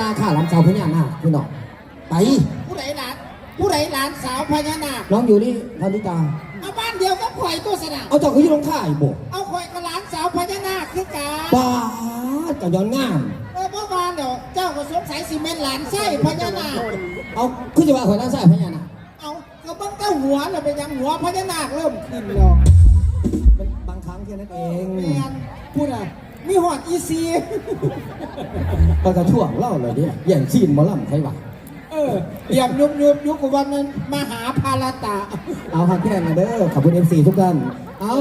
นาข้าหลานสาวพญานาคพี่น้องไปผู้ใดหลานผู้ใดหลานสาวพญานาคน้องอยู่นี่พันธิตาเอาบ้านเดียวก็ข่อยตัวสนะเอาเจ้าคืออยู่ตรงข่ายบ่เอาข่อยกับหลานสาวพญานาคคือกันป้าจะย้อนงามเออเมื่อวานเดี๋ยวเจ้าก็สงสัยซีเมนต์หลานไส้พญานาคเอาคือจะว่าข่อยหลานสาวพญานาคเอาก็เบิ่งเต้าหัวเราไปยังหัวพญานาคเริ่มขึ้นแล้วมันบางครั้งแค่นั้นเองแมนพูดอะ มีหอดอีซีก็กระช่วงเล่าเลยเนี่ยแย่งซีนหมอลำใครวะเออเยี่ยมยุบยุบยุบกับวันนั้นมหาภารตะ เอาฮักแค่นะเด้อขอบคุณเอฟซีทุกท่านเอา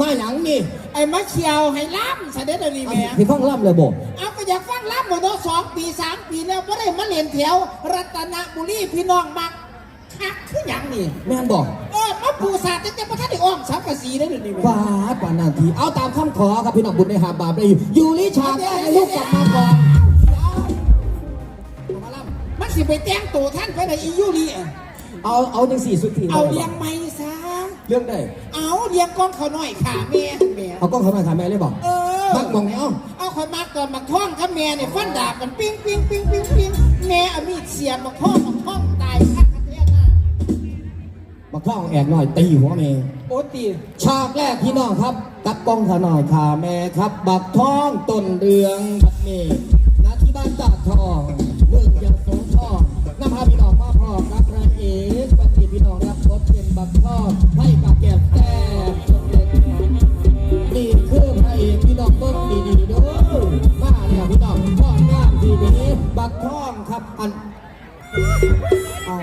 มาหยังนี่ไอ้มะเขียวให้ล้ำเสด็จเดี๋ยวนี้เอาแหม่ที่ฟังล่ำเลยบ่เอาก็อยากฟังล้ำหมดเนาะสองปีสามปีแล้วก็ได้มาเรียนแถวรัตนบุรีพี่น้องมักคักคือหยังนี่แม่นบอก เออมาปูศาสตร์จะจะประทัดได้อ้อมสังกะสีได้เดี๋ยวนี้แหม่ฟาดปานนานที เอาตามคำขอครับพี่น้องบุญในหาบาปได้อยู่อยู่ลิชาแก้ให้ลูกกลับมาก่อนเอามาล่ำมันสิไปแต่งตัวท่านไปในอียูรีอะเอาเอาจังสี่สุดทีเอาเลี้ยงไม่ซะเรื่องได้เอาเลี้ยงกองเขาหน่อยขาแม่แม่เอากล้องเขามาถ่ายแม่เลยบอกเออมักมองไหนเอ้าเอาคอยมาก่อนมาท่องกับแม่เนี่ยฟันดาบกันปิ้งปิ้งปิ้งปิ้งปิ้งแม่เอามีดเสียบมาท่องมาท่องตายข้างกันเทียน่ะ บักท่องแอกหน่อยตีหัวเมย์โอ้ตีฉากแรกพี่น้องครับกับกล้องขาหน่อยขาแม่ครับ บักท่องต้นเรืองบักเมย์นาที่บ้านตาดทองเรื่องยังสงทองน้ำพาพี่น้องมาพร้อมครับพระเอกบักที่พี่น้องรับบทเป็นบักท่องให้กับแก้มแต้มสมเด็จนี่คือพระเอกพี่น้องต้นดีๆเด้อมาเนี่ยพี่น้องพ่องามทีนี้บักท่องครับอันเอา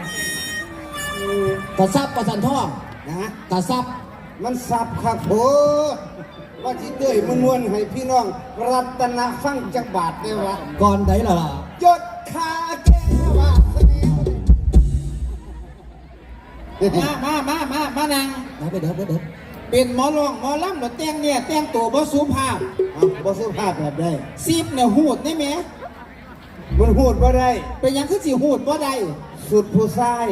กระซับกระสันท่องนะกระซับมันสับคักโหว่าจิเต้ยมันนวลให้พี่น้อง รัตนฟังจักบาทได้วะก่อนไดล่ะล่ะยศคาแก้วาสนามามามามามานังไหนไปเด้อไปเด้อเป็นหมอรองหมอลำหรือแต่งเนี่ยแต่งตัวบ่สุภาพเอาบ่สุภาพแบบได้ซีบเนี่ยหูดได้ไหมมันพูดบ่ได้เป็นหยังคือสิหูดบ่ได้สุดผู้ชาย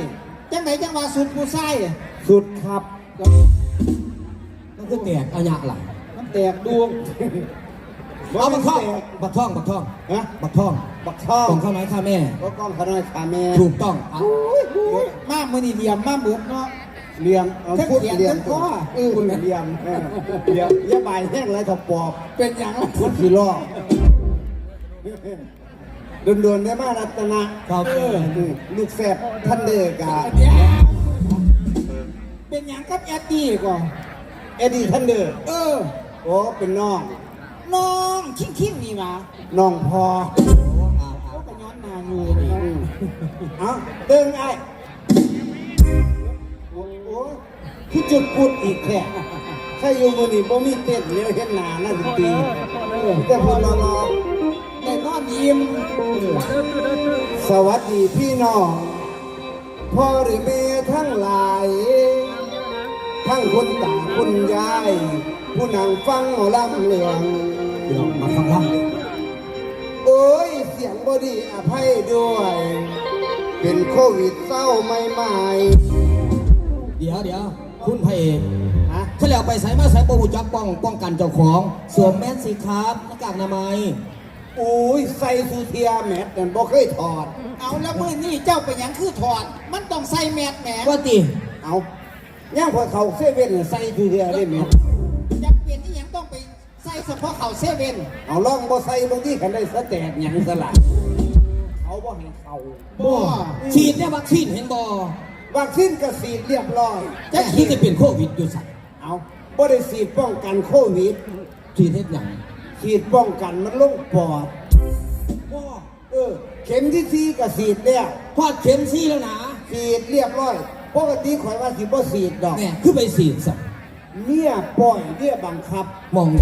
จังไหนจังว่าสุดผู้ชายอะสุดครับมันคือแตกอัญญะล่ะมันแตกดวงเอาบักท่องบักท่องบักท่องฮะบักท่องบักทองของข้าวน้อยข้าแม่ก็กล้องขน้อยขาแม่ถูกต้องเอามามือนี่เหลี่ยมมาเหมือนเนาะเลี้ยงเอาทั้งพูดเขียนเลี้ยงทั้งข้อเออเลี้ยงเออเลี้ยงอยาบายแห้งไรถปอบเป็นหยังล่ะพุทธิลอก โดนๆได้มารัตนะครับเออลูกแฝดท่านเดกาเดี๋ยวเป็นหยังกับแอดดี้ก่อนเอ็ดดี้ท่านเดอเออโอ้เป็นน้อง น้องคิ้งคิ้งๆนี่มาน้องพอเขาก็ย้อนมาอยู่นี่อืมเอาเดินไอ้โอ้โหคือจุดพูดอีกแค่ใครอยู่มือนี่บ่มีเต้นเลี้ยวเห็นหน้านั่นตีแต่พอรอรอได้นอน ยิ้มสวัสดีพี่น้องพ่อหรือแม่ทั้งหลาย ทั้งคนตาคนยาย ผู้นางฟังหมอลำเลืองพี่น้องมาฟังล่โอ้ย เสียงบอดีอภัยด้วย เป็นโควิดเศร้าไม่ไม่ำเดี๋ยวเดี๋ยวคุณพระเอกฮะเขาแล้วไปใส่มาใส่ปูจักป้องป้องกันเจ้าของ สวมแมสสิครับหน้ากากอนามัย โอ้ยใส่สูเทียแมทนั่นบ่เคยถอด เอาแล้วมือนี่เจ้าเป็นหยังคือถอด มันต้องใส่แมสแหมว่าติเอาย่างพอเขาเซเว่นน่ะใส่สูเทียได้ไหมจะเปลี่ยนที่ยังต้องไปใส่เฉพาะเขาเซเว่นเอาล่องบ่ใส่บางที่กันได้สแตกหยังสละเขาบ่ให้เขาบ่ฉีดเนี่ยวัคซีนเห็นบ่วัคซีนก็ฉีดเรียบร้อยจะคิดจะเป็นโควิดอยู่สัตว์เอาบ่ได้ฉีดป้องกันโควิดฉีดเฮ็ดหยัง ฉีดป้องกันมันลงปอดบ่เออ เข็มที่สี่ก็ฉีดแล้วพอดเข็มซี่แล้วนะฉีดเรียบร้อยปกติข่อยว่าสิบ่ฉีดดอกแม่คือไปฉีดสัตว์เมียปล่อยเมียบังคับมองไหน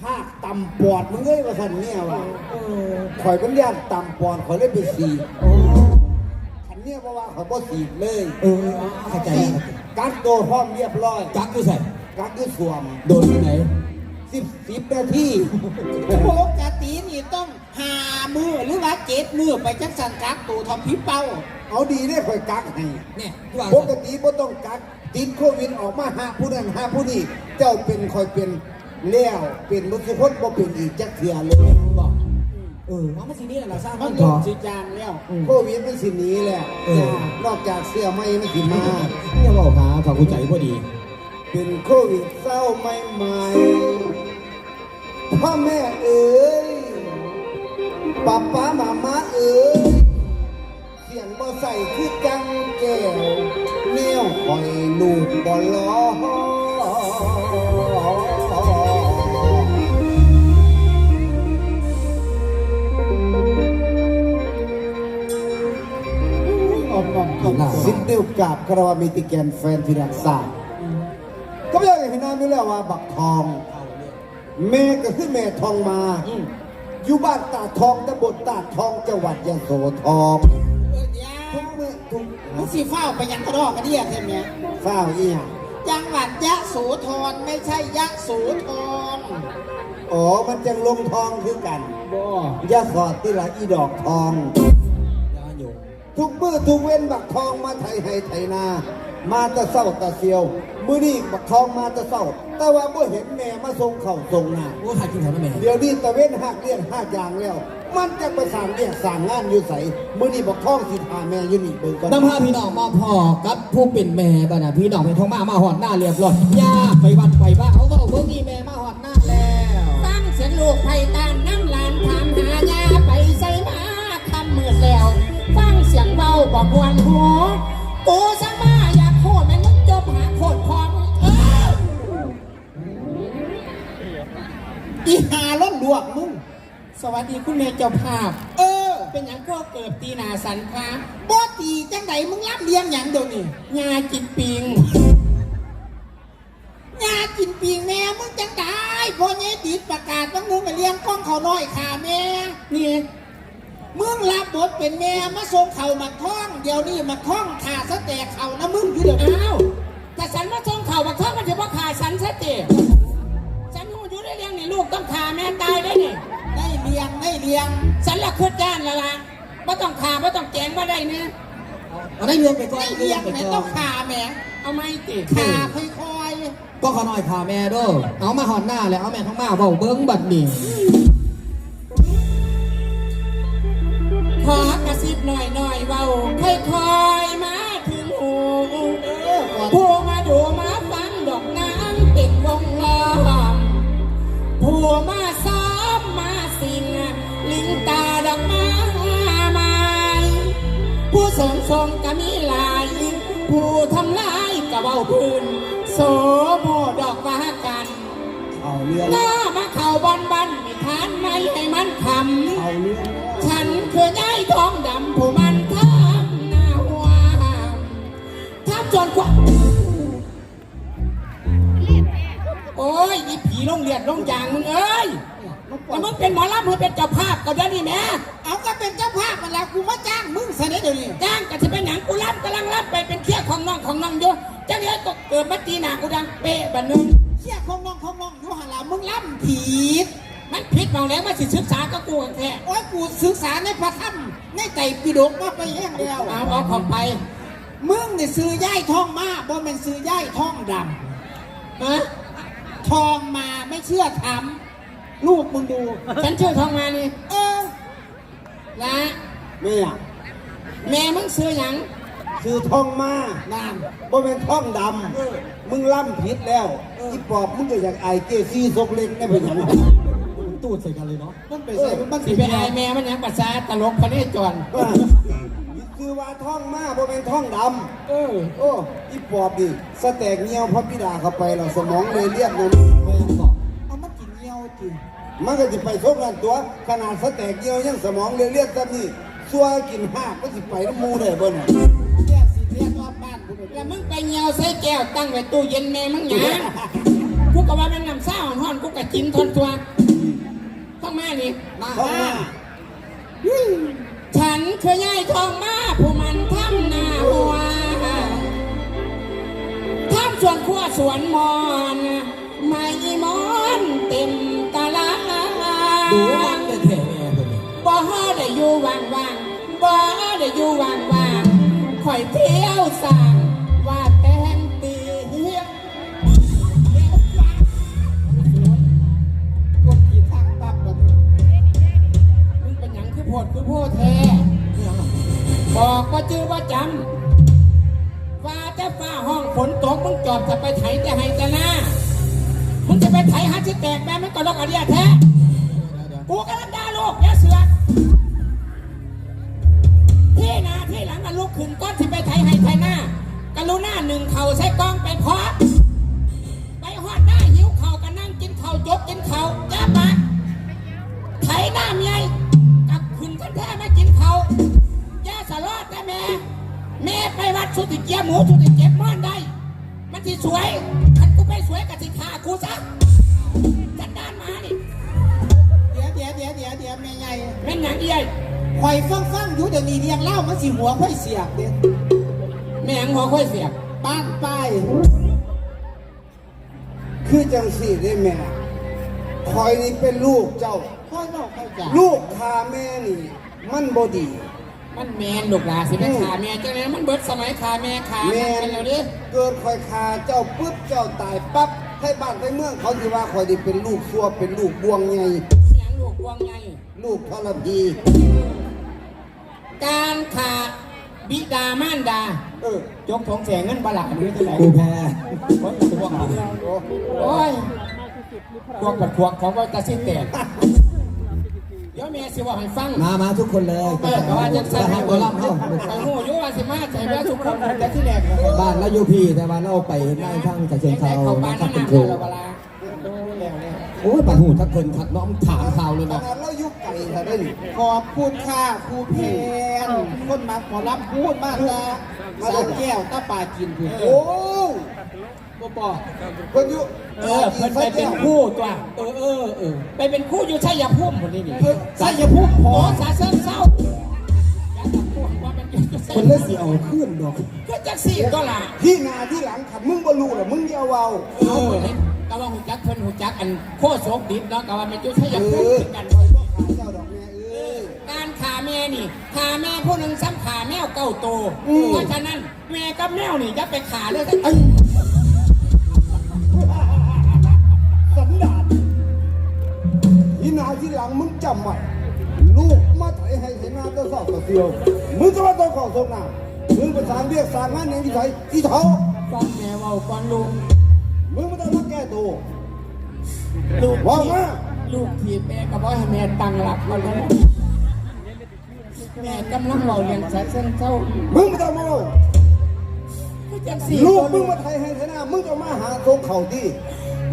ภาคตำปอดมึงเอ้ยว่าท่านเนี่ยว่าข่อยเป็นญาติตำปอดข่อยเลยไปฉีดโอ้คันเนี่ยเพราะว่าข่อยบ่ฉีดเลย เออเข้าใจแล้วกักตัวพร้อมเรียบร้อยจักอยู่ใส่กักคือสวมโดนที่ไหน สิบสิบนาทีปกตินี่ต้องหามือหรือว่าเจ็ดมือไปจังสันกักตัวทำพิเป้า เอาดีได้ข่อยกักให้เนี่ยที่ว่าปกติบ่ต้องกักติดโควิดออกมาหาผู้นั้นหาผู้นี้เจ้าเป็นคอยเป็นแล้วเป็นรถสุพจน์บ่เป็นอีกจักเทื่อเลยบอกเออเอามาสินี่แหละสร้างมัมันนลต่องสิจางแล้วโควิดมันสิหนีแหละเออนอกจากเสื้อไม่มันสิมาเนี่ยบอกหาเขากูใจพอดี เป็นโควิดเศร้าไม่ใหม่ พ่อแม่เอ๋ยป้าป้ามามาเอ๋ยเสียงบ่ใส่คือจังแก้วแนวคอยลูกบ่ล้ออ่อนอ่อนอ่อนสิบนิ้วกราบคารวะมิติแกนแฟนที่รักษาก็ไม่อยากเห็นหน้าไม่แล้วว่าบักทอง แม่ก็คือแม่ทองมาอืม อยู่บ้านตาดทองตำบลตาดทองจังหวัดยโสธรเออเดี๋ยวทุกเมื่อทุกมึงสิเฝ้าไปยังกระดอกกระเดียใช่ไหมฝ้าวอีหยังจังหวัดยะโสธรไม่ใช่ยะโสธรอ๋อมันจังลงทองคือกันบ่ยาสอดที่ละอีดอกทอง ยาหยงทุกมือทุกเว้นบักทองมาไทยให้ไทยนา มาแตะเศร้าแตะเซียว มือนี้บักทองมาแตะเศร้า แต่ว่าเมื่อเห็นแม่มาส่งเข่าส่งหน้าโอ้หากินแถวนั้นแม่เดี๋ยวนี้ตะเว้นหักเลี้ยงหักยางแล้ว มันจะไปสั่งเลี้ยงสั่งงานอยู่ใสมือนี้บักทองสิพาแม่อยู่นี่เบิ่งก่อนนำพาพี่น้องมาพ่อกับผู้เป็นแม่บ้านะพี่น้องเป็นท้องมามาหอดหน้าเรียบร้อยย่าไปวัดไปบ้านเขาก็เบิ่งนี่แม่มาหอดหน้าแล้วฟังเสียงลูกไผ่ตานน้ำหลานถามหายาไปใส่มาคำมืดแล้วฟังเสียงเบาบอกหวนหัวกูสม อีหาล้นลวกมึง สวัสดีคุณแม่เจ้าภาพ เออ เป็นอย่างก็เกิดตีนาสันคะบ่ตีจังไดมึงรับเลี้ยงหยังเดียวนี้ยากินปิงงากินปีงแม่มึงจังได้พอเนี้ติดประกาศต้องนึงไปเลี้ยงกล้องเขาน้อยขาแม่นี่มึงรับบทเป็นแม่มาส่งเขามักท่อง เดี๋ยวนี้มักท่องขาสะแตกเขานะมึงอยู่เดี๋ยวอ้าวแต่ฉันมาชงเข่าบักเท่ามันจะว่าขาฉันซะเจฉันหูอ ลี้ยงนี่ลูกต้องขาแม่ตายได้นี่ได้เลี้ยงได้เลี้ยงฉันละคืดด้านละละว่าต้องขาว่าต้องแกงว่าได้เนี่ยเอาได้เงินไปก่อนได้เลี้ยงไปไหนก่ต้ออนงขาแม่เอาไม่ติขาค่อยก็ขอหน่อยพาแม่เด้วยเอามาหอดหน้าแล้วเอาแม่ท้องมาเบาเบิ้งบัดนี้ขอกระซิบหน่อยหน่อยๆเบาค่อยๆมาถึงหูๆเออก่อนผู้มาดูมา ผู้มาซ้อมมาสิงลิงตาดอกไม้ไม้ผู้เสริมทรงก็มีหลาย ผู้ทำลายก็เบาพื้น โสโมดอกว่ากันเอาเรื่องหน้ามาเข่าบอนบันไม่ทานไม่ให้มันคำเอาเรื่องฉันคือยายทองดำผู้มันทำหน้าหัวทำจนกว่า โอ้ยนี่ผีลงเลียดลงยางมึงเอ้ยแล้วมึงเป็นหมอลำมึงเป็นเจ้าภาพก็ได้นี่แม่เอาก็เป็นเจ้าภาพมาแล้วกูมาจ้างมึงเสนอเดี๋ยวนี้จ้างก็จะเป็นหนังกูรับกำลังรับไปเป็นเคี้ยของน้องของน้องอยู่จังเนี้ยก็เกิดมาตีหนากูดังเป๊ะบันนึงเชี่ยของน้องของน้องอยู่หันหลังมึงล่ำผีดมันผิดเมาแล้วมาสิศึกษาก็กูกันแท้โอ้ยกูศึกษาในพระธรรมในไตรปิฎกมาไปแห้งแล้วเอาเอาของไปมึงเนี่ยซื้อย่ายทองมาบ่เป็นซื้อย่ายทองดฮะำ ทองมาไม่เชื่อทำลูกมึงดู ฉันชื่อทองมานี่เออละแม่อะแม่มึงซื้อหยังคือทองมานานบ่เป็นทองดำมึงล่ำผิดแล้วอีปอบมึงก็อยากไอายเกซี่ซกเล็กได้เป็นหยังตูดใส่กันเลยเนาะมันไปใส่มันสิสิไปไปอาอายยแม่มันหยังภาษาตลกพระเนจรว่า คือว่าทองมาบ่เป็นทองดเออำโอ้อีปอบดิสแตกเงี้ยวพระบิดาเข้าไปแล้วสมองเลยเรียบนั้นแม่บอกเอามันกินเงี้ยวจริงมันก็จะไปทบกันตัว ขนาดสแตกเงี้ยวยังสมองเลยเรียบแบบนี้ซัวกินห้าก็สิไปน้ำมูได้เบิ่น่ะเรียกสิเรียกรอบบ้านกูเลยแล้วมึงไปเหี่ยวใส่แก้วตั้งไว้ตู้เย็นแม่มึงหยังกูก็ว่ามันน้ำซ่าห่อนๆกูก็กินทนตัวต้องมานี่มาทองมา ฉันคือยายทองมาผู้มันทำหน้าหัวทำสวนขั้วสวนมอนไม่มอนเต็มตาลาดูมันเลยแท้แม่คนนี้บ่ได้อยู่ว่างว่างๆบ่ได้อยู่ว่างว่างๆคอยเที่ยวสั่งว่าแต่งตีเฮียกดขี่ทางปั๊บแบบมึงไปโพดคือโพดแท้ บอกว่าจื้อว่าจำฟ้าแต่ฟ้าห้องฝนตกมึงจอบจะไปไถแต่ให้แต่หน้ามึงจะไปไถหาที่แตกแม่ไม่ก็ลอกอดียแท้กูกำลังด่าลูกอย่าเสือกที่นาที่หลังกันลุกขึ้นก้อนที่ไปไถให้ไถหน้ากรุณาหนึ่งเข่าใช้กล้องไปพาะไปหอดหน้าหิวเข่ากันนั่งกินเข้าจกกินเข้าจ้าปะไถหน้าเมียกับขึ้นกันแท้ไม่ แม่ไปวัดสุติเกียหมูสุติเก็บม่อนได้ มันที่สวยขันกูไปสวยกับสิขากูซะจัดดานมานี่เดี๋ยวเดี๋ยวเดี๋ยวเดี๋ยวเดี๋ยวแม่ใหญ่แม่นหนังเอียยข่อยฟังฟังอยู่เดี๋ยวนี้เรียงเล่ามันสิหัวค่อยเสียบเด้แม่งหัวค่อยเสียบบ้านป้ายคือจังสี่ได้แม่คอยนี่เป็นลูกเจ้าค่อยบอกค่อยจ่าลูกคาแม่นี่ มันบดี มันแมนลูกหลาสิแม่ขาแม่จังเลยมันเบิดสมัยขาแม่ขาแม่มันแล้วดิเกิดคอยคาเจ้าปุ๊บเจ้าตายปั๊บให้บ้านให้เมืองเขาสิว่าคอยนี่เป็นลูกซัวเป็นลูกบวงไงเสียงลูกวงไงลูกทรพีการขาดบิดามารดาเออยกทงแสงเงินบลาหรือที่ไหนกูแพ้โอ้ยพวกปัดพวกของว่าตาสิแตกเดี๋ยวแม่สิว่าให้ฟังมามาทุกคนเลยเออแต่ว่าจะใส่จะให้บอลล่ำเข้าไอ้หูอยุว่าสิมาใส่แม่ทุกคนแต่ที่แรกบ้านแล้วอยู่พี่แต่ว่าเราไปได้ทั้งจากเชียงแต่เขาเขามาบ้านทันั่บนเป็นครูน่ะเราเวลาดูแล้วเนี่ยโอ้ยปัดหูทักคนทักน้องถามข่าวเลยขเนาะนาดเราอยุ กไก่ถ้าได้นขอบคุณค่ะครูเพนคนมาขอรับพูดมากละสาวแก้วตาปากินพูดโอ้บ่บอคนอยุเออเพิ่นไปเป็นคู่ตัวเออเออเออไปเป็นคู่อยู่ชัยภูมิคนนี้นี่ใส่ยาพูดหพมออสาเซิงเศร้าอย่าจับพวกว่ามันอยู่ชัคนเล่นสีเอาขึ้นดอกก็จักสี่ก็ล่ะที่นาที่หลังขัดมึงบ่รู้หรอมึงเดียวเอาเออกะว่าหูจักเพิ่นหูจักอันโคตรโศกดิบเนาะกะว่ามันอยู่ชัยเอภูมิอคือกัน นี่ขาแม่ผู้หนึ่งซ้ำขาแมวเก้าโตวอืม เพราะฉะนั้นแม่กับแมวนี่จะไปขาเลยทั้งสันดานที่นาที่หลังมึงจำไว้ลูกมาไถให้เห็นหน้าตัวสอบตัวเดียวมึงก็มาต้องของทรงหน้ามึงประสานเรียกสร้างงานอย่างที่ไถที่เท้าฟังแม่เว้าก่อนลูกมึงไม่ต้องมาแก้ตัว ลูกว่ามา ลูกทีบแม่ก็บอกให้แม่ตั้งหลักก่อนเลย แม่กำลังเมาเรียนสายเส้นเจ้ามึงไม่ต้องมาเอาก็จังสี่ลูกคนมึงมาไถให้เห็นหน้ามึงก็มาหาทรงเข่าที่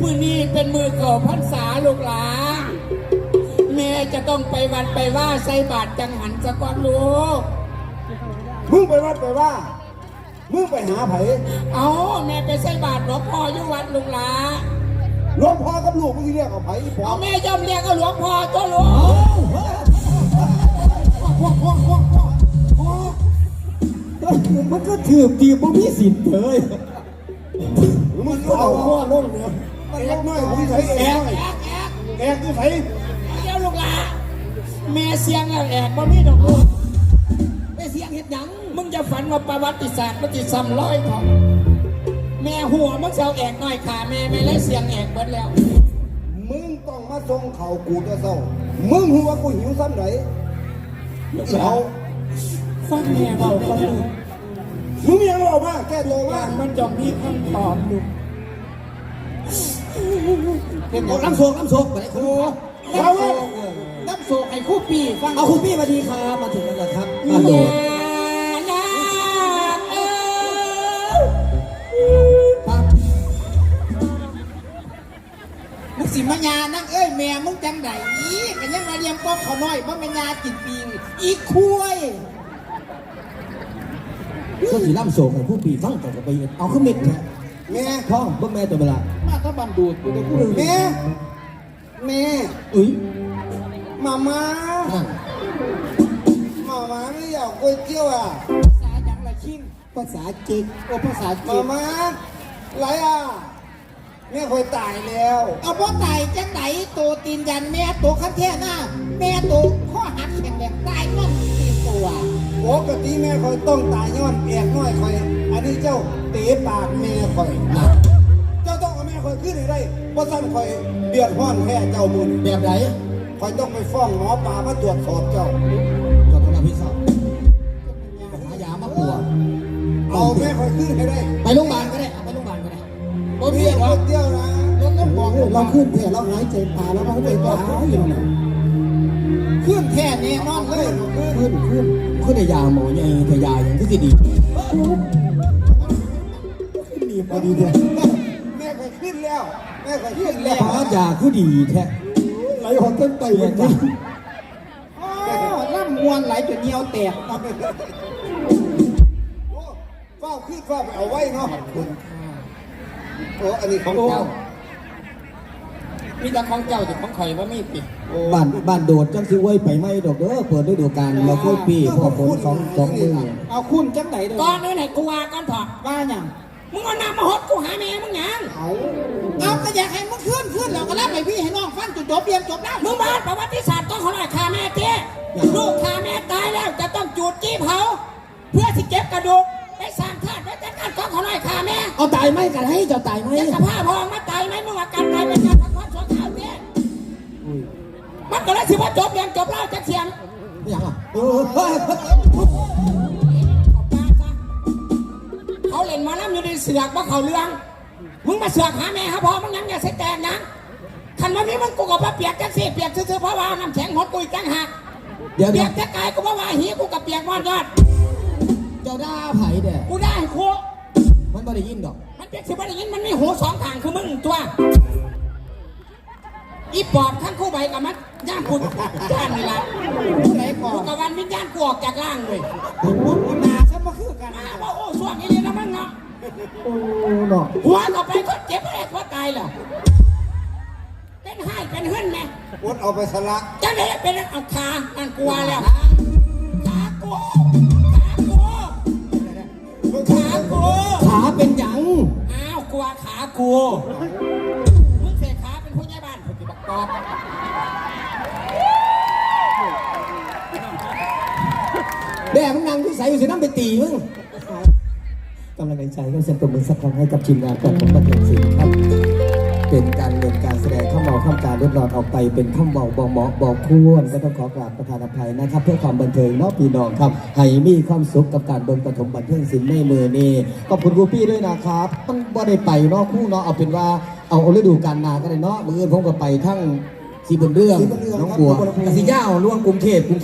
มือนี้เป็นมือเก่าพรรษาลูกหลาแม่จะต้องไปวัดไปว่าใส่บาตรจังหันสะก่อนลูกมึงไปวัดไปว่ามึงไปหาไผเอาแม่ไปใส่บาตรหลวงพ่ออยู่วัดลูกหลาหลวงพ่อกับลูกมึงที่เรียกเอาไผอีพ่อเอาแม่ย่อมเรียกเอาหลวงพ่อตัวลูกพ่ มันก็ถือตีบ่มีสินเลยมึงเอาเอาพ่อลงเนี่ยมันเล็กน้อยกูที่เอแอกกน้อยแอกแอกแอกที่เดี๋ยวลูกหลาแม่เสียงแล้วแอกบ่มีดอกลูกแม่เสียงเฮ็ดหยังมึงจะฝันว่าประวัติศาสตร์มันสิซ้ำร้อยเถอะแม่หัวมึงเสาแอกน้อยขาแม่ไม่เลยเสียงแอกเบิดแล้ว มึงต้องมาส่งเข่ากูตัวเศร้ามึงหัวกูหิวซ้ำไหน อีเขาฟังแม่เบาก่อนลูกมึงยังบอกว่าแก้ตัวว่ามันจอมมีคำตอบลูกเป็นเอาน้ำโศกน้ำโศกไปเลยคุณเอาเว้ยน้ำโศกไอ้คู่ปีฟังเอาคุณพี่มาดีครับมาถึงแล้วเหรอครับมาโหลนาด สิมายานั่งเอ้ยแม่มึงจังไดอีกันยังมาเรียมป๊อกเขาน้อยบ่แม่นยากินปิงอีคุยก็สีล่ำโศกของผู้ปีฟังต่อไปเอาขึ้นมิดแท้แม่ท้องเบิ่งแม่ตัวเวลามาถ้าบันดูดกูได้พูดแม่แม่อุ้ยมามานั่นมามาไม่อยากก๋วยเตี๋ยวอะภาษาหยังละชิงภาษาจิกโอ้ภาษามาจีนมาไรอะ แม่คอยตายแล้ว เอาบ่ตายจังไหนตัวตีนยันแม่ตัวคันแท่หน้า แม่ตัวข้อหักแข็งแรงตายนั่นตีนตัวปกติแม่คอยต้องตายย้อนแอกน้อยคอย อันนี้เจ้าเตะปากแม่คอยนะเจ้าต้องเอาแม่คอยขึ้นให้ได้เพราะสั่นคอยเดือดร้อนแค่เจ้ามุนแบบไหนมคอยต้องไปฟ้องหมอปลามาตรวจสอบเจ้า เราขึ้นเพียเราหายใจตาแล้วเราหายใจตาอยู่นะขึ้นแท้แน่นอนเลยขึ้นขึ้นขึ้นในยาหมอใหญ่ยาอย่างที่สิดีดีพอดีเลยแม่คยขึ้นแล้วแม่คยขึ้นแล้วพายาคือดีแท้ไหลหดต้นไตเรียนจ้ะจ้ะอ๋อล่ำมวนไหลจนเนียวแตกเฝ้าขึ้นเฝ้าไปเอาไว้เนาะคุณโอ้อันนี้ของเจ้า มีแต่ของเจ้าแต่ของข่อยว่ามีปิดบ้านบ้านโดดจังสิไว้ไปไม่ดอกเด้อเปิดฤดูกาลเราค่อยปีเพอฝนสองสองมือเอาคุณจังไหนเด้อก่อนนี้ไหนกูว่ากันเถอะว่าหยังมึงเอาน้ำมาหดกูหาแม่มึงหยังเอาเอาก็อยากให้มันขึ้นขึ้นแล้วก็รับให้พี่ให้น้องฟังจนจบเรียนจบแล้วมึงบ้านประวัติศาสตร์ต้องเขาหน่อยฆ่าแม่เตี้ยลูกฆ่าแม่ตายแล้วจะต้องจูดจี้เผาเพื่อที่เก็บกระดูกไปสร้างธาตุไว้แต่การต้องเขาหน่อยฆ่าแม่เอาตายไหมกันให้เจ้าตายไหมจะสภาพพองมาตายไหมมึงว่าการตายเป็นการพั มันก็เลยถือว่าจบเรียนจบเล่าจะเสียงอย่างอะเออเฮ้ยเขาปาซะเขาเล่นหมาล้ำอยู่ในเสือกว่าเขาเรื่องมึงมาเสือกหาแม่หาพ่อมึงยังอย่าเสียแตกนะคันวันนี้มึงกูกับว่าเปียกจังสิเปียกซื่อๆเพราะว่าน้ำแข็งหดกุยจังหักเดี๋ยวเปีเดี๋ยยวกจะกายกูว่าว่าหีกูกับเปียกมอดยอดเจ้าด่าไผ่เด้อกูได้ครูมันไม่ได้ยินดอก มันเป็นสิบวันอย่างนี้มันมีหูสองทางคือมึงตัว อีปอบทั้งคู่ใบกับมันย่างคุณย่านนี่ละผู้ไหนก่อกูนกับวันวิญญาณกูออกจากร่างเลยหนาฉันมาคือกันมาว่าโอ้ส่วนนี้เลยนะมึงเนาะโอ้เนาะหัวเราไปก็เจ็บแรกว่าตายเหรอเป็นให้เป็นหึ่นไงวดเอาไปสละจะได้เป็นเอาขามันกลัวแล้วขากลัวขากลัวขากลัวขาเป็นหยังอ้าวกลัวขากูานผู้ที่บักกอแด่มึงนั่งที่ใส่อยู่สิน้ำไปตีมึงกำลังใจก็เซ็นตัวมือสักครั้งให้กับทีมงานของผมบันเทิงศิลป์ครับ เป็นการเรียนการแสดงข้ามเมาข้ามการเรียบร้อยออกไปเป็นข้ามเบาบอเหมาะบอควรก็ต้องขอกราบประธานอภัยนะครับ เพื่อความบันเทิงนอกพี่น้องครับให้มีความสุขกับการเบิ่งปฐมบันเทิงศิลป์ในมือนี้ขอบคุณครูปี้ด้วยนะครับมันบ่ได้ไปเนาะคู่เนาะเอาเป็นว่า เอาฤดูกาลนาก็ได้เนาะมืออื่นผมก็ไปทั้งสีบนเรื่องน้องบัวกสิย่าวล่วงกรุงเทพกรุงเทพ